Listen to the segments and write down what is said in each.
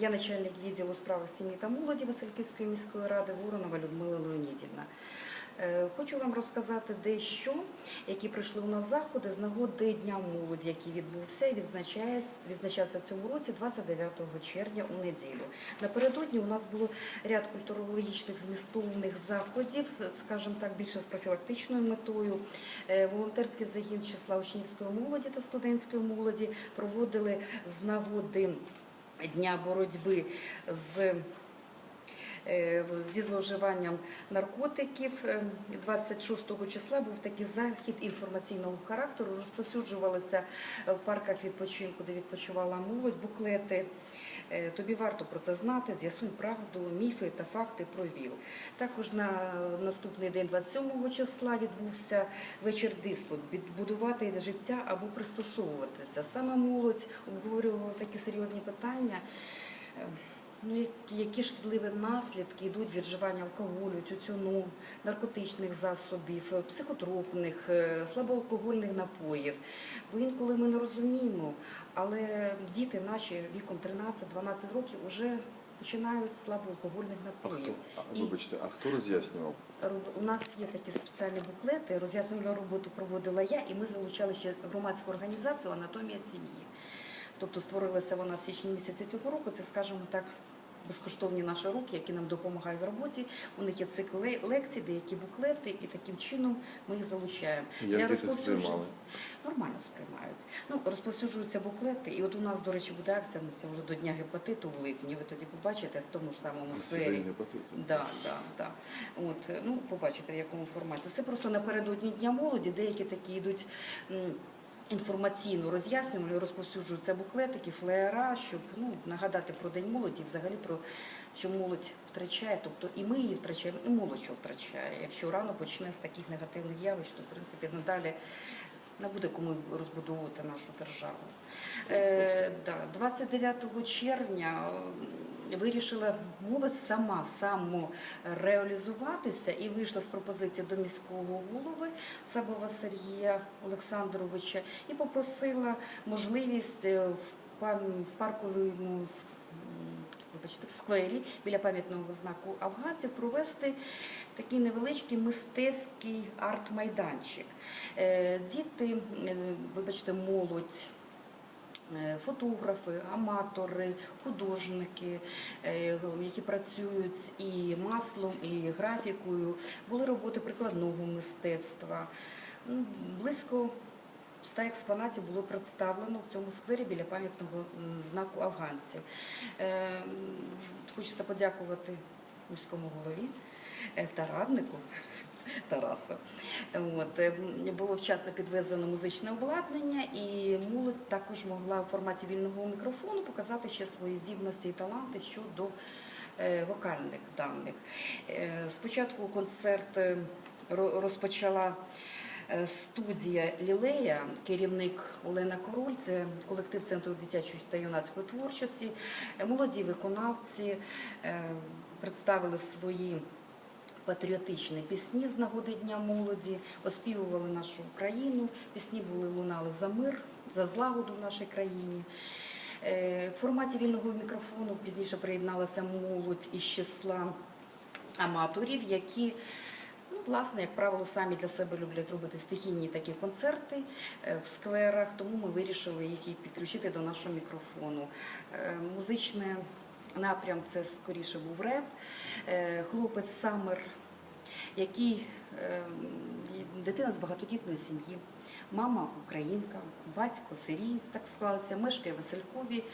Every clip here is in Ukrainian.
Я, начальник відділу справи сім'ї та молоді Васильківської міської ради Воронова Людмила Леонідівна. Е, Хочу вам розказати дещо, які прийшли у нас заходи з нагоди Дня молоді, який відбувся і відзначався в цьому році 29 червня у неділю. Напередодні у нас було ряд культурологічних змістовних заходів, скажімо так, більше з профілактичною метою. Е, Волонтерський загін числа учнівської молоді та студентської молоді проводили з нагоди Дня боротьби з е, зі зловживанням наркотиків. Е, 26 числа був такий захід інформаційного характеру. Розповсюджувалися в парках відпочинку, де відпочивала молодь, буклети. Е, Тобі варто про це знати, з'ясуй правду, міфи та факти про ВІЛ. Також на наступний день, 27 числа, відбувся вечір диспут «Відбудувати життя або пристосовуватися. Саме молодь обговорювала такі серйозні питання. Е, Ну, які- шкідливі наслідки йдуть від вживання алкоголю, тютюну, наркотичних засобів, е, психотропних, слабоалкогольних напоїв. Бо інколи ми не розуміємо, але діти наші віком 13-12 років вже починають з слабоалкогольних А хто? напоїв. А, І вибачте, а хто роз'яснював? Роб- У нас є такі спеціальні буклети. Роз'яснювальну роботу проводила я, і ми залучали ще громадську організацію Анатомія сім'ї. Тобто створилася вона в січні місяці цього року. Це, скажімо так, безкоштовні наші руки, які нам допомагають в роботі. У них є цикл лекцій, деякі буклети, і таким чином ми їх залучаємо. Як діти сприймали? Нормально сприймають. Ну, розповсюджуються буклети, і от у нас, до речі, буде акція, це вже до Дня гепатиту в липні. Ви тоді побачите в тому ж самому гепатиту? Да, да, да. От, ну, побачите, в якому форматі. Це просто напередодні Дня молоді, деякі такі йдуть інформаційно роз'яснювали, розповсюджуються буклетики, флеєра, щоб ну, нагадати про День молоді, взагалі про що молодь втрачає, тобто і ми її втрачаємо, і молодь втрачає. Якщо рано почне з таких негативних явищ, то в принципі надалі не буде кому розбудовувати нашу державу. Е, да, 29 червня е, вирішила молодь сама самореалізуватися і вийшла з пропозицією до міського голови Сабова Сергія Олександровича і попросила можливість е, в парковому вибачте, в сквері біля пам'ятного знаку афганців провести такий невеличкий мистецький арт-майданчик. Е, Діти, е, вибачте, молодь. Е, Фотографи, аматори, художники, е, які працюють і маслом, і графікою, були роботи прикладного мистецтва. Близько ста експонатів було представлено в цьому сквері біля пам'ятного знаку афганців. Е, Хочеться подякувати міському голові та раднику Тарасу. От, е, було вчасно підвезено музичне обладнання, і молодь також могла в форматі вільного мікрофону показати ще свої здібності і таланти щодо е, вокальних даних. Е, Спочатку концерт розпочала студія Лілея, керівник Олена Король, це колектив Центру дитячої та юнацької творчості. Молоді виконавці представили свої патріотичні пісні з нагоди Дня молоді, оспівували нашу Україну, пісні були лунали за мир, за злагоду в нашій країні. Е, В форматі вільного мікрофону пізніше приєдналася молодь із числа аматорів, які, ну, власне, як правило, самі для себе люблять робити стихійні такі концерти е, в скверах, тому ми вирішили їх підключити до нашого мікрофону. Е, Музичне напрям це скоріше був реп. Е, Хлопець Самер, який е, дитина з багатодітної сім'ї. Мама українка, батько сирієць, так склалося, мешкає Василькові.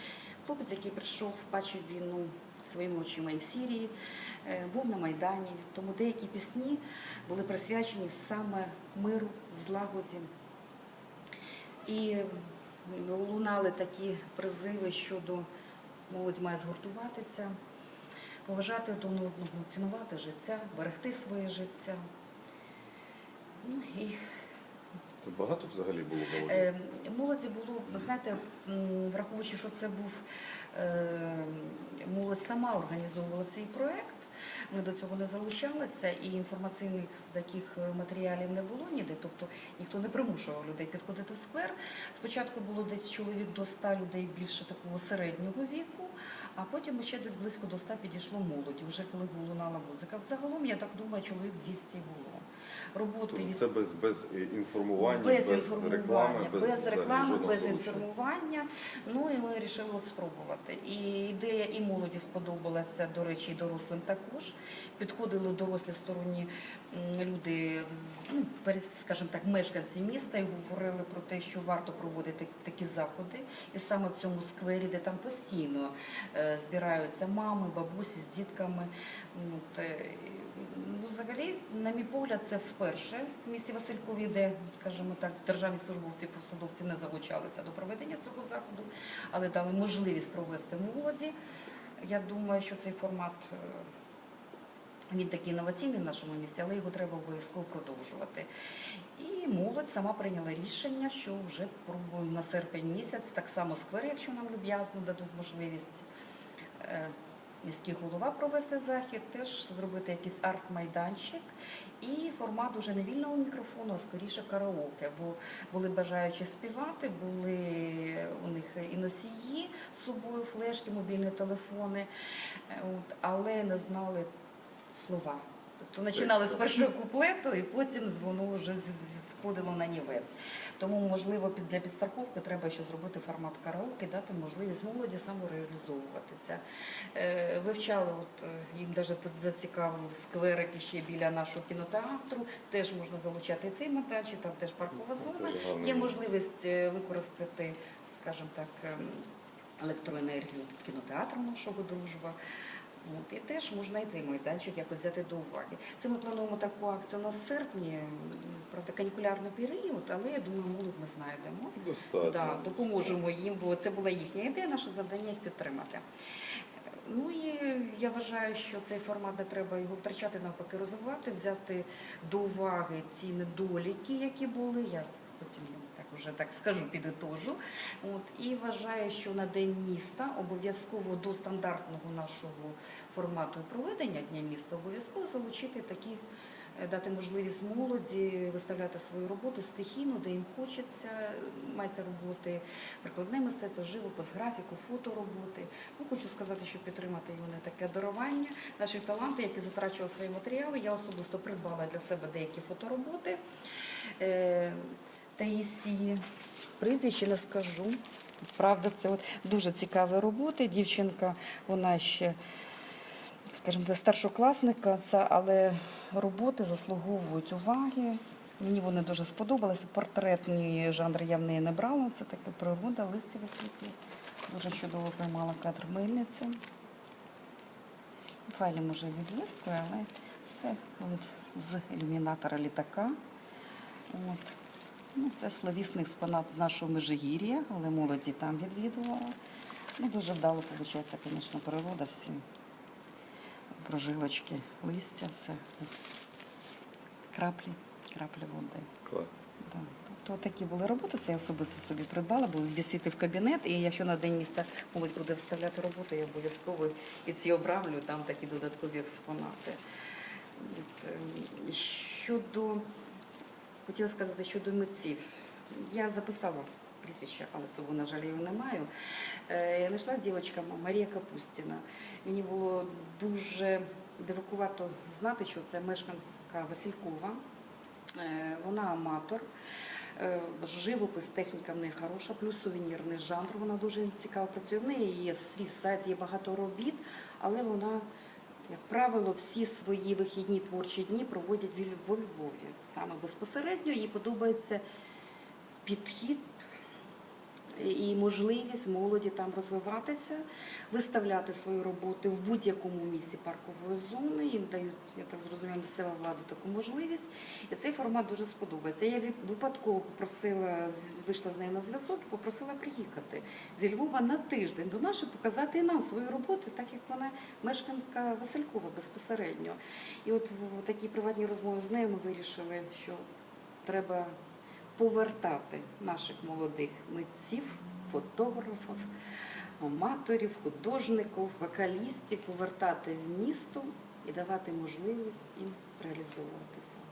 Хлопець, який прийшов, бачив війну своїми очима і в Сірії, е, був на Майдані. Тому деякі пісні були присвячені саме миру, злагоді. І лунали такі призиви щодо молодь має згуртуватися, поважати один одного, цінувати життя, берегти своє життя. Ну і Тут багато взагалі було молоді? Е, Молоді було, ви знаєте, враховуючи, що це був е, молодь сама організовувала свій проєкт. Ми до цього не залучалися, і інформаційних таких е, матеріалів не було ніде. Тобто ніхто не примушував людей підходити в сквер. Спочатку було десь чоловік до 100 людей більше такого середнього віку, а потім ще десь близько до 100 підійшло молоді, вже коли лунала музика. Загалом, я так думаю, чоловік 200 було. Роботи Тобто від це без, без е, інформування, без, без, інформування, реклами, без, без реклами, без інформування. Ну і ми вирішили спробувати. І ідея і молоді сподобалася, до речі, і дорослим також. Підходили дорослі сторонні люди, ну, скажімо так, мешканці міста, і говорили про те, що варто проводити такі заходи. І саме в цьому сквері, де там постійно е, збираються мами, бабусі з дітками. От, е, Ну, взагалі, на мій погляд, це вперше в місті Василькові, де, скажімо так, державні службовці і посадовці не залучалися до проведення цього заходу, але дали можливість провести молоді. Я думаю, що цей формат е, він такий інноваційний в нашому місті, але його треба обов'язково продовжувати. І молодь сама прийняла рішення, що вже пробуємо на серпень місяць, так само сквер, якщо нам люб'язно дадуть можливість. Міський голова провести захід, теж зробити якийсь арт-майданчик і формат уже не вільного мікрофону, а скоріше караоке, бо були бажаючі співати, були у них і носії з собою, флешки, мобільні телефони, але не знали слова. Тобто починали з першого куплету і потім воно вже сходило на нівець. Тому, можливо, під- для підстраховки треба ще зробити формат караоке, дати можливість молоді самореалізовуватися. Е, Вивчали, от е, їм навіть зацікавив скверик ще біля нашого кінотеатру. Теж можна залучати цей майданчик, там теж паркова зона. Є можливість е, використати, скажімо так, ем, електроенергію кінотеатру нашого дружба. От, і теж можна і цей майданчик якось взяти до уваги. Це ми плануємо таку акцію на серпні, правда, канікулярний період, але я думаю, молодь ми знайдемо. Достатньо. Да, допоможемо їм, бо це була їхня ідея, наше завдання їх підтримати. Ну і я вважаю, що цей формат не треба його втрачати, навпаки, розвивати, взяти до уваги ці недоліки, які були. Я потім уже так скажу, підітожу. От і вважаю, що на день міста обов'язково до стандартного нашого формату проведення дня міста обов'язково залучити такі. е, Дати можливість молоді виставляти свої роботи стихійно, де їм хочеться. Мається роботи прикладне мистецтво, живопис, графіку, фотороботи. Ну, хочу сказати, що підтримати його таке дарування. Наші таланти, які затрачували свої матеріали, я особисто придбала для себе деякі фотороботи. Таїсії прізвище не скажу. Правда, це от дуже цікаві роботи. Дівчинка, вона ще, скажімо, старшокласника, але роботи заслуговують уваги. Мені вони дуже сподобалися. Портретні жанри я в неї не брала. Це така природа, листя світлі. Дуже чудово приймала кадр мильниця. Файлі може відблискує, але це от з ілюмінатора літака. От. Ну, це словісний експонат з нашого Межигір'я, але молоді там відвідувала. Ну, дуже вдало виходить, звісно, природа, всі прожилочки, листя, все. Краплі, краплі води. Клас. Да. Тобто такі були роботи, це я особисто собі придбала, буду вісити в кабінет, і якщо на день міста молодь буде вставляти роботу, я обов'язково і ці обравлю, там такі додаткові експонати. Е, Щодо, хотіла сказати, щодо митців. Я записала прізвище, але собою, на жаль, його не маю. Е, Я знайшла з дівчинками Марія Капустіна. Мені було дуже дивакувато знати, що це мешканка Василькова. Е, Вона аматор. Е, Живопис, техніка в неї хороша, плюс сувенірний жанр. Вона дуже цікаво працює. В неї є свій сайт, є багато робіт, але вона, як правило, всі свої вихідні творчі дні проводять во Львові. Саме безпосередньо їй подобається підхід і можливість молоді там розвиватися, виставляти свої роботи в будь-якому місці паркової зони. Їм дають, я так зрозуміла, місцева влада таку можливість. І цей формат дуже сподобається. Я випадково попросила, вийшла з нею на зв'язок попросила приїхати зі Львова на тиждень до нас, показати і нам свої роботи, так як вона мешканка Василькова безпосередньо. І от в такій приватній розмові з нею ми вирішили, що треба повертати наших молодих митців, фотографів, аматорів, художників, вокалістів, повертати в місто і давати можливість їм реалізовуватися.